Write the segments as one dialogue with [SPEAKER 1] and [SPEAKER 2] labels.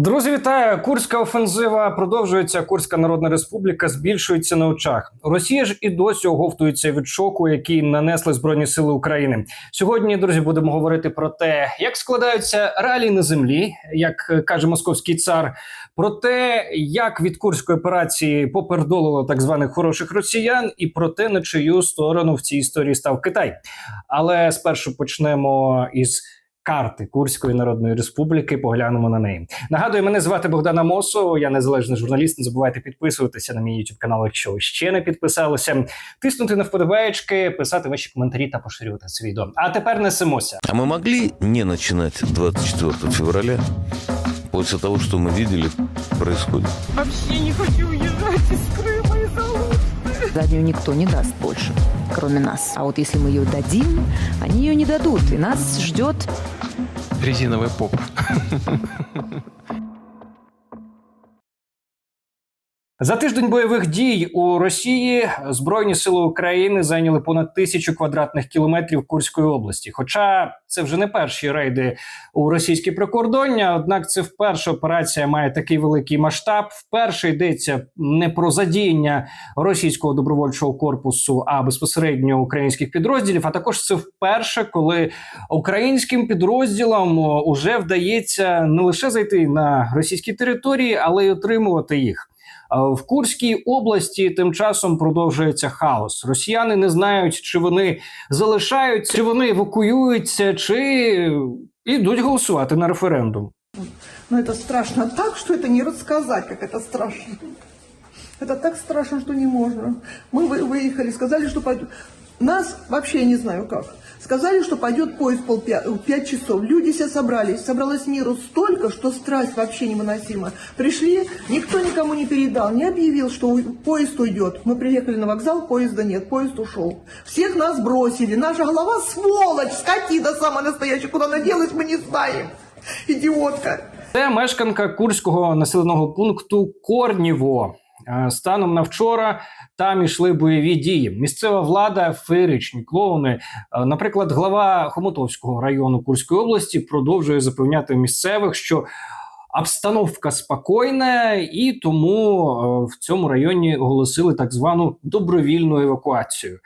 [SPEAKER 1] Друзі, вітаю! Курська офензива продовжується. Курська Народна Республіка збільшується на очах. Росія ж і досі оговтується від шоку, який нанесли збройні сили України. Сьогодні, друзі, будемо говорити про те, як складаються реалії на землі, як каже московський цар, про те, як від курської операції попередолило так званих хороших росіян, і про те, на чию сторону в цій історії став Китай. Але спершу почнемо із Карти Курської Народної Республіки поглянемо на неї. Нагадую, мене звати Богдана Мосо. Я незалежний журналіст. Не забувайте підписуватися на мій YouTube канал, якщо ви ще не підписалися. Тиснути на вподобаєчки, писати ваші коментарі та поширювати це відео. А тепер несемося.
[SPEAKER 2] А мы могли не начинать 24 февраля после того, что мы видели происходит?
[SPEAKER 3] Вообще не хочу уезжать из Крыма из-за Алушты.
[SPEAKER 4] Заднюю никто не даст больше, кроме нас. А вот если мы ее дадим, они ее не дадут. И нас ждет
[SPEAKER 5] резиновая попа.
[SPEAKER 1] За тиждень бойових дій у Росії збройні сили України зайняли понад тисячу квадратних кілометрів Курської області. Хоча це вже не перші рейди у російське прикордоння. Однак це вперше операція має такий великий масштаб. Вперше йдеться не про задіяння російського добровольчого корпусу, а безпосередньо українських підрозділів. А також це вперше, коли українським підрозділам уже вдається не лише зайти на російські території, але й отримувати їх. А В Курській області тим часом продовжується хаос. Росіяни не знають, чи вони залишаються, чи вони евакуюються, чи йдуть голосувати на референдум.
[SPEAKER 6] Но это страшно так, что это не рассказать, как это страшно. Это так страшно, что не можно. Мы вы- выехали, сказали, что пойдет. Нас вообще я не знаю как. Сказали, что пойдет поезд пол пя- в пять часов. Люди все собрались. Собралось миру столько, что страсть вообще невыносима. Пришли, никто никому не передал, не объявил, что у- поезд уйдет. Мы приехали на вокзал, поезда нет, поезд ушел. Всех нас бросили. Наша голова сволочь, скотина самая настоящая. Куда она делась, мы не знаем. Идиотка.
[SPEAKER 1] Це мешканка курського населеного пункту Корніво. Е, Станом на вчора там ішли бойові дії. Місцева влада, феєричні клоуни. Е, Наприклад, глава Хомутовського району Курської області продовжує запевняти місцевих, що обстановка спокійна, і тому е, в цьому районі оголосили так звану добровільну евакуацію.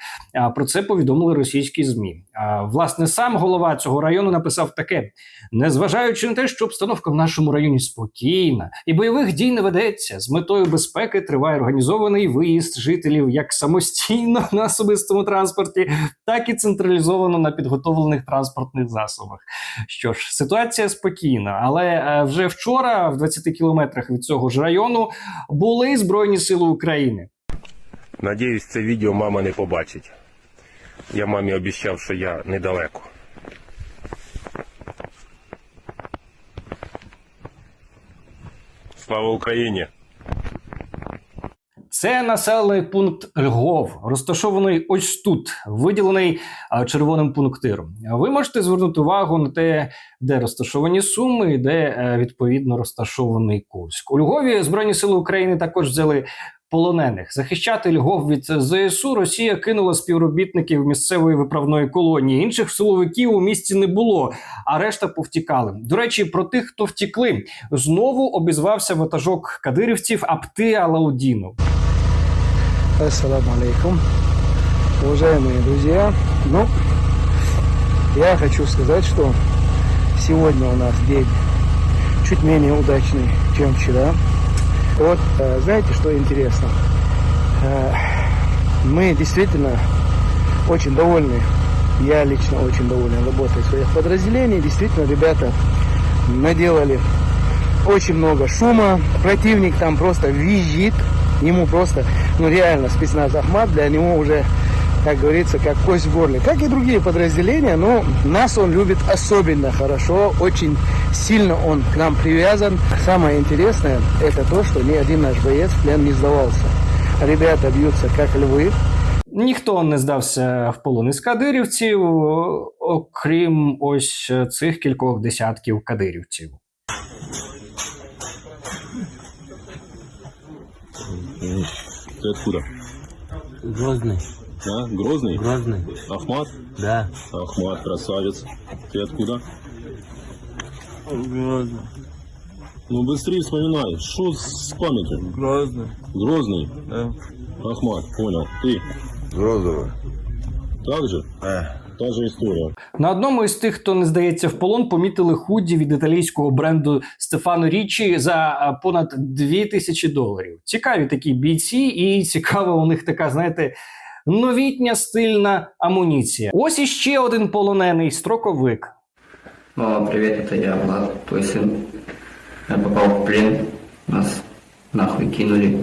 [SPEAKER 1] Про це повідомили російські змі. Власне, сам голова цього району написав таке: незважаючи на те, що обстановка в нашому районі спокійна і бойових дій не ведеться, з метою безпеки триває організований виїзд жителів як самостійно на особистому транспорті, так і централізовано на підготовлених транспортних засобах. Що ж, ситуація спокійна, але е, вже вчора, в 20 кілометрах від цього ж району, були збройні сили України.
[SPEAKER 7] Надіюсь, це відео мама не побачить. Я мамі обіцяв, що я недалеко. Слава Україні!
[SPEAKER 1] Це населений пункт Львов, розташований ось тут, виділений червоним пунктиром. Ви можете звернути увагу на те, де розташовані суми, і де е, відповідно розташований Курськ. У Львові Збройні сили України також взяли полонених. Захищати Львов від ЗСУ Росія кинула співробітників місцевої виправної колонії. Інших силовиків у місті не було, а решта повтікали. До речі, про тих, хто втікли, знову обізвався ватажок кадирівців Апти Алаудінов.
[SPEAKER 8] Ассаламу алейкум. Уважаемые друзья, ну, я хочу сказать, что сегодня у нас день чуть менее удачный, чем вчера. Вот, э, знаете, что интересно? Э, Мы действительно очень довольны, я лично очень доволен работой своих подразделений. Действительно, ребята наделали очень много шума. Противник там просто визжит. Ему просто, ну реально, спецназ Ахмат для него уже, как говорится, как кость в горле. Как и другие подразделения, но нас он любит особенно хорошо, очень сильно он к нам привязан. Самое интересное, это то, что ни один наш боец в плен не сдавался. Ребята бьются как львы,
[SPEAKER 1] Ніхто не здався в полон із кадирівців, о- окрім ось цих кількох десятків кадирівців.
[SPEAKER 9] Ты откуда?
[SPEAKER 5] Грозный.
[SPEAKER 9] А? Грозный?
[SPEAKER 5] Грозный.
[SPEAKER 9] Ахмат?
[SPEAKER 5] Да.
[SPEAKER 9] Ахмат, красавец. Ты откуда?
[SPEAKER 5] Грозный.
[SPEAKER 9] Ну быстрее вспоминай, что с памятью?
[SPEAKER 5] Грозный.
[SPEAKER 9] Грозный?
[SPEAKER 5] Да.
[SPEAKER 9] Ахмат, понял. Ты?
[SPEAKER 2] Грозово.
[SPEAKER 9] Так же? Та же история.
[SPEAKER 1] На одному із тих, хто не здається в полон, помітили худі від італійського бренду Стефано Річі за а, понад 2 тисячі доларів. Цікаві такі бійці, і цікава у них така, знаєте, новітня стильна амуніція. Ось іще один полонений строковик.
[SPEAKER 10] Мама, привет, это я, Влад, твой сын. Я попал в плен, нас нахуй кинули.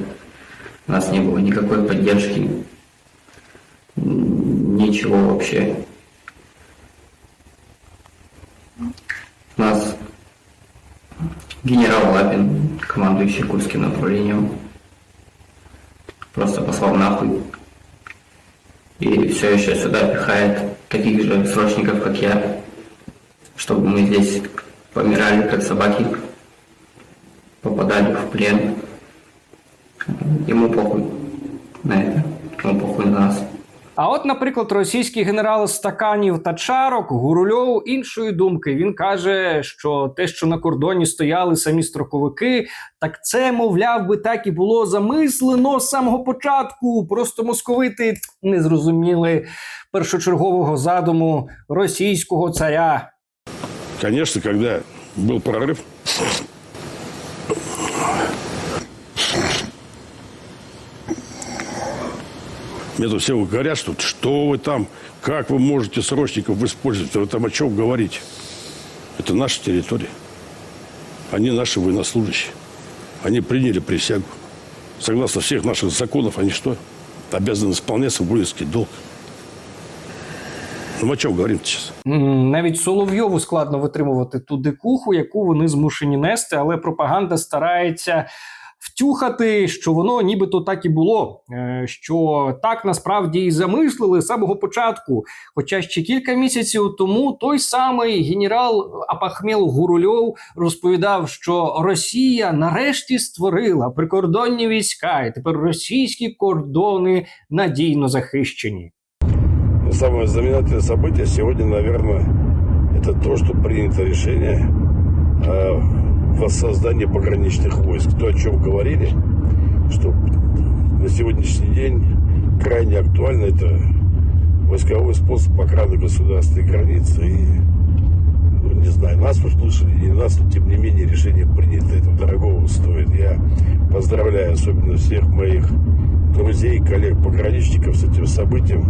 [SPEAKER 10] У нас не было никакой поддержки, м, ничего вообще. Нас генерал Лапин, командующий Курским направлением, просто послал нахуй. И все еще сюда пихает таких же срочников, как я, чтобы мы здесь помирали, как собаки, попадали в плен.
[SPEAKER 1] От, наприклад, російський генерал Стаканів та Чарок Гурульов іншої думки. Він каже, що те, що на кордоні стояли самі строковики, так це, мовляв, би так і було замислено з самого початку. Просто московити не зрозуміли першочергового задуму російського царя.
[SPEAKER 9] Конечно, когда был прорыв, мне тут все говорят, что что вы там, как вы можете срочников использовать, вы там о чем говорите. Это наша территория. Они наши военнослужащие. Они приняли присягу. Согласно всех наших законов, они что? Обязаны исполнять свой воинский долг. Ну, мы о чем говорим сейчас?
[SPEAKER 1] М, Навіть Соловйову складно витримувати ту дикуху, яку вони змушені нести, але пропаганда старається втюхати, що воно нібито так і було, е, що так насправді і замислили з самого початку. Хоча ще кілька місяців тому той самий генерал Апахмел Гурульов розповідав, що Росія нарешті створила прикордонні війська, і тепер російські кордони надійно захищені.
[SPEAKER 9] Но самое знаменательное событие сегодня, наверное, это то, что принято решение о воссоздании пограничных войск. То, о чем говорили, что на сегодняшний день крайне актуально это войсковой способ охраны государственной границы. И, ну, не знаю, нас услышали, не нас, но тем не менее решение принято, это дорогого стоит. Я поздравляю особенно всех моих друзей, коллег-пограничников с этим событием.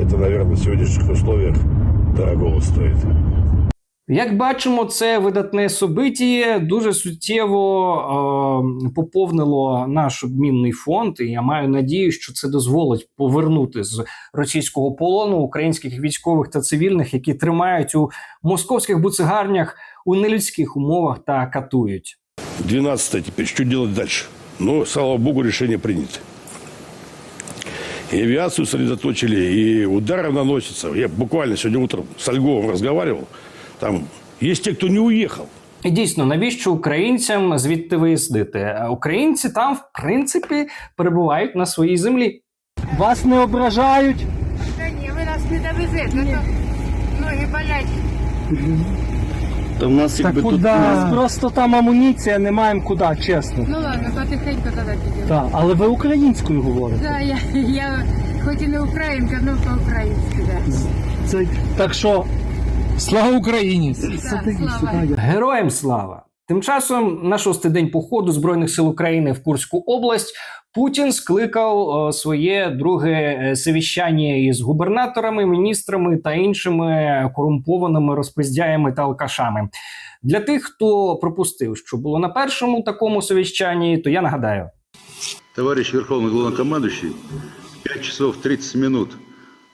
[SPEAKER 9] Это, наверное, в сегодняшних условиях дорогого стоит.
[SPEAKER 1] Як бачимо, це видатне собиття дуже суттєво е, поповнило наш обмінний фонд. І я маю надію, що це дозволить повернути з російського полону українських військових та цивільних, які тримають у московських буцегарнях у нелюдських умовах та катують.
[SPEAKER 9] 12 теперь, что делать дальше? Ну, слава богу, решение принято. И авиацию сосредоточили, и удары наносятся. Я буквально сегодня утром с Ольговым разговаривал. Там есть те, кто не уехал.
[SPEAKER 1] І дійсно, навіщо українцям звідти виїздити? Українці там, в принципі, перебувають на своїй землі.
[SPEAKER 8] Вас не ображають.
[SPEAKER 3] Та ні, ви нас не довезете, то ноги болять.
[SPEAKER 9] Да у нас
[SPEAKER 8] Та куди? Просто там амуніція, не маємо куди, чесно.
[SPEAKER 3] Ну ладно, потихеньку тоді підемо.
[SPEAKER 8] Так, але ви українською говорите.
[SPEAKER 3] Да, я, я хоч і не українка, але по-українськи, да.
[SPEAKER 8] Це, так що, слава Україні!
[SPEAKER 1] Героям слава! Тим часом на шостий день походу збройних сил України в Курську область Путін скликав е, своє друге е, совіщання із губернаторами, міністрами та іншими корумпованими розпиздяями та алкашами. Для тих, хто пропустив, що було на першому такому совіщанні, то я нагадаю.
[SPEAKER 11] Товарищ Верховный Главнокомандующий, 5 часов 30 минут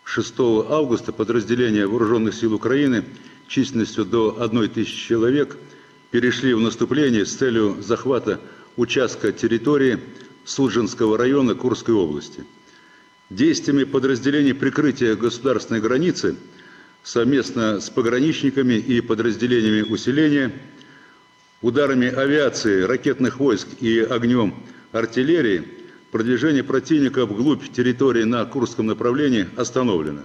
[SPEAKER 11] 6 августа подразделения Вооруженных сил Украины численностью до 1 тысячи человек перешли в наступление с целью захвата участка территории Суджинского района Курской области. Действиями подразделений прикрытия государственной границы совместно с пограничниками и подразделениями усиления Ударами авиации, ракетных войск и огнем артиллерии продвижение противника вглубь территории на Курском направлении остановлено.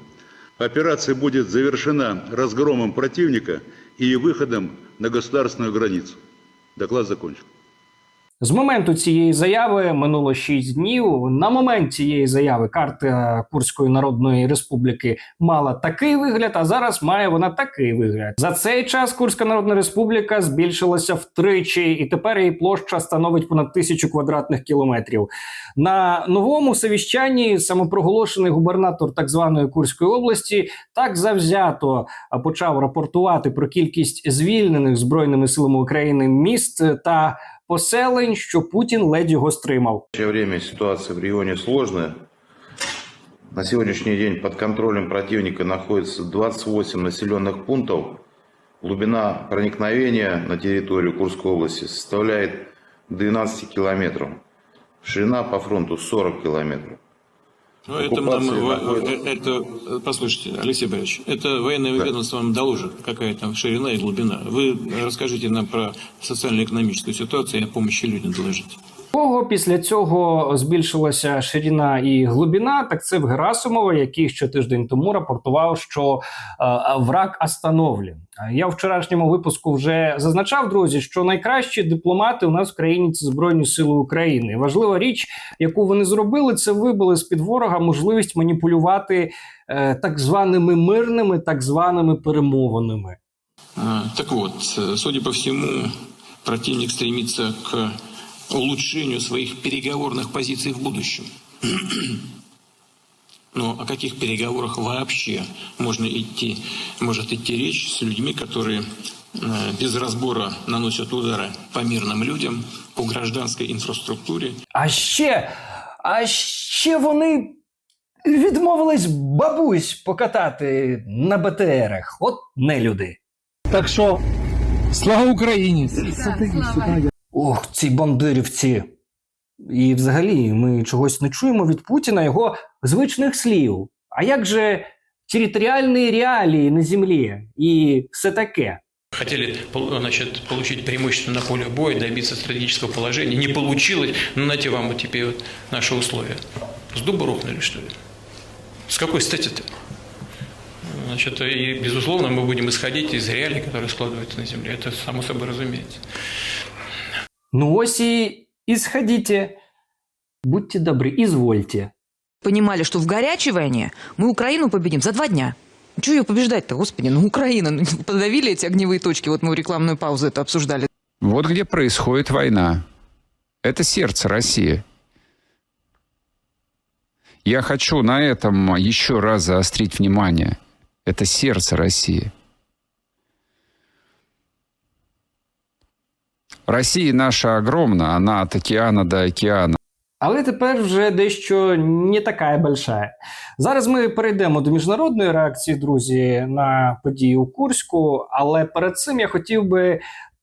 [SPEAKER 11] Операция будет завершена разгромом противника и выходом на государственную границу. Доклад закончен.
[SPEAKER 1] З моменту цієї заяви минуло 6 днів. На момент цієї заяви карта Курської Народної Республіки мала такий вигляд, а зараз має вона такий вигляд. За цей час Курська Народна Республіка збільшилася втричі, і тепер її площа становить понад тисячу квадратних кілометрів. На новому совіщанні самопроголошений губернатор так званої Курської області так завзято почав рапортувати про кількість звільнених збройними силами України міст та поселень, що Путін ледь його стримав.
[SPEAKER 2] Время ситуация в регіоні сложная. На сегодняшний день под контролем противника находится 28 населенных пунктов. Глубина проникновения на территорию Курской области составляет 12 километров. Ширина по фронту 40 километров.
[SPEAKER 5] Ну, это, нам, во-
[SPEAKER 2] находится-
[SPEAKER 5] это, э, послушайте, Алексей Борисович, это военное ведомство вам доложит, какая там ширина и глубина. Вы расскажите нам про социально-экономическую ситуацию и о помощи людям доложите.
[SPEAKER 1] Кого після цього збільшилася ширина і глибина, так це в Герасимова, який ще тиждень тому рапортував, що е, враг остановлен. Я в вчорашньому випуску вже зазначав, друзі, що найкращі дипломати у нас в країні це Збройні Сили України. Важлива річ, яку вони зробили, це вибили з під ворога можливість маніпулювати е, так званими мирними, так званими перемовинами.
[SPEAKER 5] Так вот, э, судя по всему, противник стремится к улучшению своих переговорных позиций в будущем. Но о каких переговорах вообще можно идти, может идти речь с людьми, которые э, без разбора наносят удары по мирным людям, по гражданской инфраструктуре,
[SPEAKER 1] А ще, а ще вони відмовились бабусь покатати на БТРах. От не люди.
[SPEAKER 8] Так що, слава Україні!
[SPEAKER 1] Ох, ці бандерівці. І взагалі ми чогось не чуємо від Путіна його звичних слів. А як же територіальні реалії на землі і все таке?
[SPEAKER 5] Хотели пол- значит, получить преимущество на поле боя, добиться стратегического положения. Не получилось. Ну, нате вам вот теперь вот наши условия. С дуба рухнули, что ли? С какой стати-то? Значит, и, безусловно, мы будем исходить из реалий, которые складываются на Земле. Это само собой разумеется.
[SPEAKER 1] Ну ось і ісходіть. Будьте добрі, ізвольте.
[SPEAKER 4] Понимали, что в горячей войне мы Украину победим за два дня. Чего ее побеждать-то, господи? Ну, Украина, ну, подавили эти огневые точки. Вот мы в рекламную паузу это обсуждали.
[SPEAKER 12] Вот где происходит война. Это сердце России. Я хочу на этом еще раз заострить внимание. Это сердце России. Россия наша огромна, вона від океана до океана.
[SPEAKER 1] Але тепер вже дещо не така більша. Зараз ми перейдемо до міжнародної реакції, друзі, на події у Курську. Але перед цим я хотів би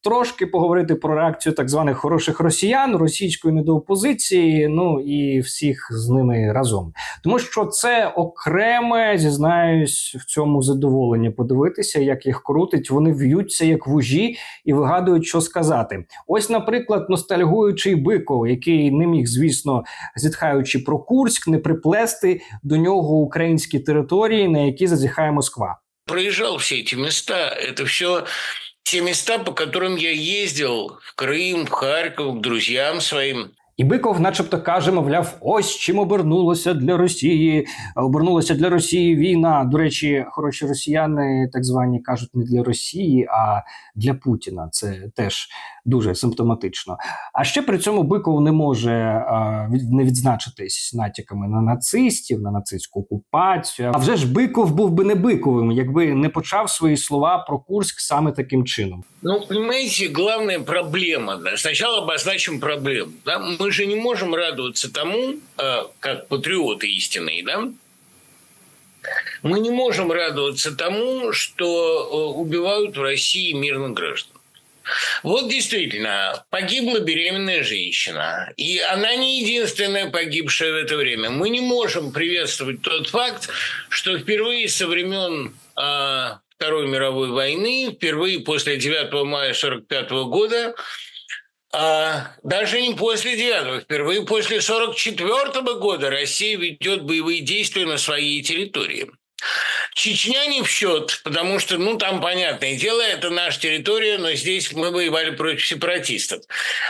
[SPEAKER 1] трошки поговорити про реакцію так званих хороших росіян, російської недоопозиції, ну і всіх з ними разом. Тому що це окреме, зізнаюсь, в цьому задоволення подивитися, як їх крутить. Вони в'ються як вужі і вигадують, що сказати. Ось, наприклад, ностальгуючий Биков, який не міг, звісно, зітхаючи про Курськ, не приплести до нього українські території, на які зазіхає Москва.
[SPEAKER 13] проезжал все эти места. Это все те места, по которым я ездил в Крым, в Харьков, к друзьям своим.
[SPEAKER 1] І Биков, начебто, каже, мовляв, ось чим обернулося для Росії. Обернулася для Росії війна. До речі, хороші росіяни, так звані, кажуть не для Росії, а для Путіна. Це теж дуже симптоматично. А ще при цьому Биков не може не відзначитись натяками на нацистів, на нацистську окупацію. А вже ж Биков був би не Биковим, якби не почав свої слова про Курськ саме таким чином.
[SPEAKER 13] Ну, понимаете, главная проблема. Да, сначала обозначим проблему. Да? Мы же не можем радоваться тому, э, как патриоты истинные, да? Мы не можем радоваться тому, что э, убивают в России мирных граждан. Вот действительно, погибла беременная женщина. И она не единственная погибшая в это время. Мы не можем приветствовать тот факт, что впервые со времен а, Второй мировой войны, впервые после 9 мая 1945 года, а, даже не после 9, впервые после 1944 года Россия ведет боевые действия на своей территории. Чечня не в счет, потому что, ну, там, понятное дело, это наша территория, но здесь мы воевали против сепаратистов.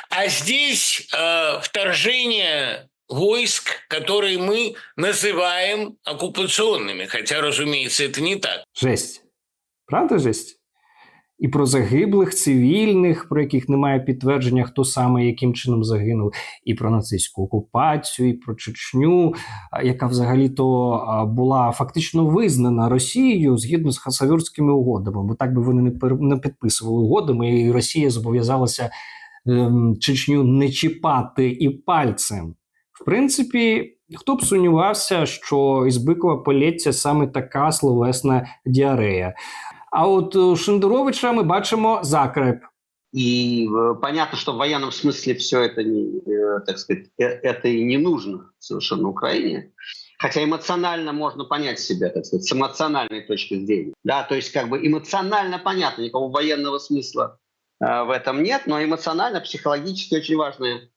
[SPEAKER 13] А здесь э, вторжение войск, которые мы называем оккупационными, хотя, разумеется, это не так.
[SPEAKER 1] Жесть. Правда жесть? І про загиблих цивільних, про яких немає підтвердження, хто саме яким чином загинув, і про нацистську окупацію, і про Чечню, яка взагалі-то була фактично визнана Росією згідно з Хасавюрськими угодами, бо так би вони не підписували угодами, і Росія зобов'язалася ем, Чечню не чіпати і пальцем. В принципі, хто б сумнівався, що із Бикова полється саме така словесна діарея. А от у Шендеровича ми бачимо закреп.
[SPEAKER 14] И э, понятно, что в военном смысле все это, не, э, так сказать, э, это и не нужно совершенно Украине. Хотя эмоционально можно понять себя, так сказать, с эмоциональной точки зрения. Да, то есть как бы эмоционально понятно, никакого военного смысла в этом нет, но эмоционально, психологически очень важная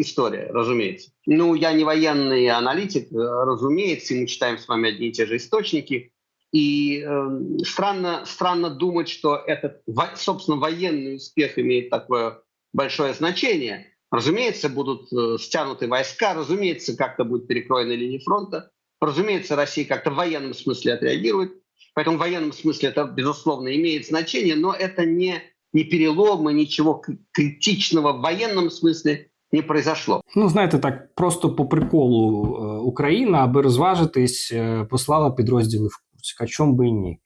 [SPEAKER 14] история, разумеется. Ну, я не военный аналитик, разумеется, и мы читаем с вами одни и те же источники. И э, странно, странно думать, что этот, во- собственно, военный успех имеет такое большое значение. Разумеется, будут э, стянуты войска, разумеется, как-то будет перекроена линия фронта, разумеется, Россия как-то в военном смысле отреагирует. Поэтому в военном смысле это, безусловно, имеет значение, но это не, не перелом, и ничего к- критичного в военном смысле не произошло.
[SPEAKER 1] Ну, знаєте, так просто по приколу е, Україна, аби розважитись, е, послала підрозділи в Курськ. А чом би і ні?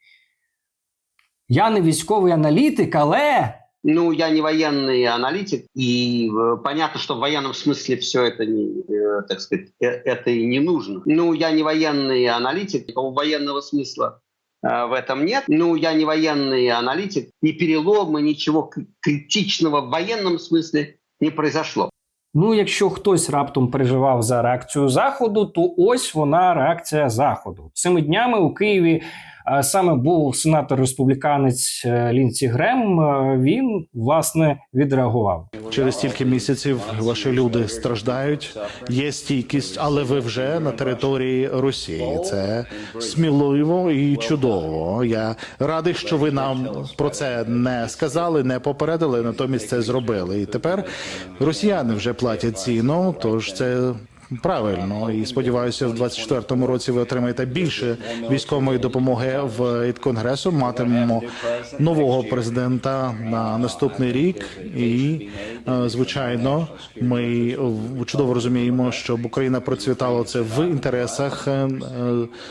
[SPEAKER 1] Я не військовий аналітик, але.
[SPEAKER 14] Ну, я не военный аналитик, и э, понятно, что в военном смысле все это, не, э, так сказать, э, это и не нужно. Ну, я не военный аналитик, никакого военного смысла э, в этом нет. Ну, я не военный аналитик, ни перелома, ничего к- критичного в военном смысле не произошло.
[SPEAKER 1] Ну, якщо хтось раптом переживав за реакцію Заходу, то ось вона реакція Заходу. Цими днями у Києві саме був сенатор республіканець е, Лінці Грем. Е, Він власне відреагував.
[SPEAKER 15] Через стільки місяців ваші люди страждають, є стійкість, але ви вже на території Росії. Це сміливо і чудово. Я радий, що ви нам про це не сказали, не попередили, натомість це зробили. І тепер росіяни вже платять ціну. Тож це. Правильно, і сподіваюся, в 24-му році ви отримаєте більше військової допомоги в від конгресу. Матимемо нового президента на наступний рік, і е, звичайно, ми чудово розуміємо, щоб Україна процвітала це в інтересах е,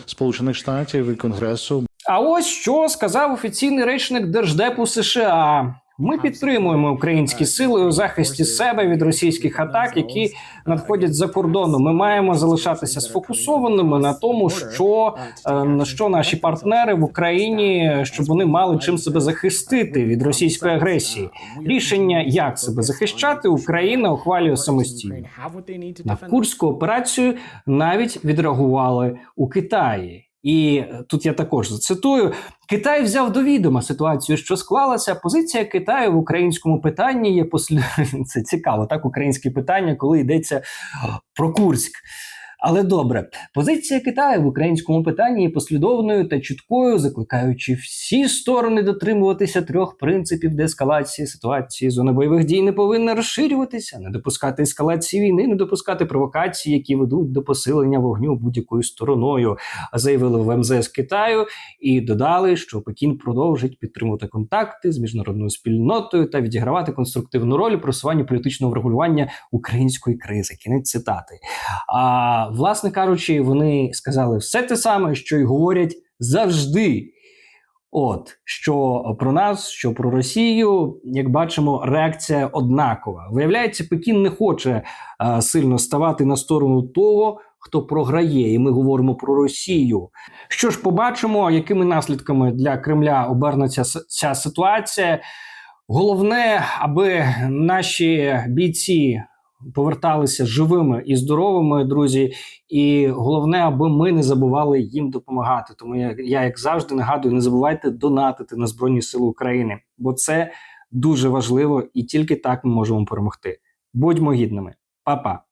[SPEAKER 15] Сполучених Штатів і Конгресу.
[SPEAKER 1] А ось що сказав офіційний речник Держдепу США. Ми підтримуємо українські сили у захисті себе від російських атак, які надходять за кордону. Ми маємо залишатися сфокусованими на тому, що е, на що наші партнери в Україні, щоб вони мали чим себе захистити від російської агресії. Рішення, як себе захищати, Україна ухвалює самостійно. На курську операцію навіть відреагували у Китаї. І е, тут я також зацитую: Китай взяв до відома ситуацію, що склалася. Позиція Китаю в українському питанні є послід... Це цікаво, так українське питання, коли йдеться про Курськ. Але добре, позиція Китаю в українському питанні є послідовною та чіткою, закликаючи всі сторони дотримуватися трьох принципів деескалації ситуації. Зона бойових дій не повинна розширюватися, не допускати ескалації війни, не допускати провокацій, які ведуть до посилення вогню будь-якою стороною. Заявили в МЗС Китаю і додали, що Пекін продовжить підтримувати контакти з міжнародною спільнотою та відігравати конструктивну роль у просуванні політичного врегулювання української кризи. Кінець цитати. А власне кажучи, вони сказали все те саме, що й говорять завжди. От що про нас, що про Росію, як бачимо, реакція однакова. Виявляється, Пекін не хоче а, сильно ставати на сторону того, хто програє, і ми говоримо про Росію. Що ж, побачимо, якими наслідками для Кремля обернеться ця ситуація. Головне, аби наші бійці поверталися живими і здоровими, друзі. І головне, аби ми не забували їм допомагати. Тому я, я як завжди нагадую, не забувайте донатити на Збройні Сили України, бо це дуже важливо і тільки так ми можемо перемогти. Будьмо гідними, Па-па!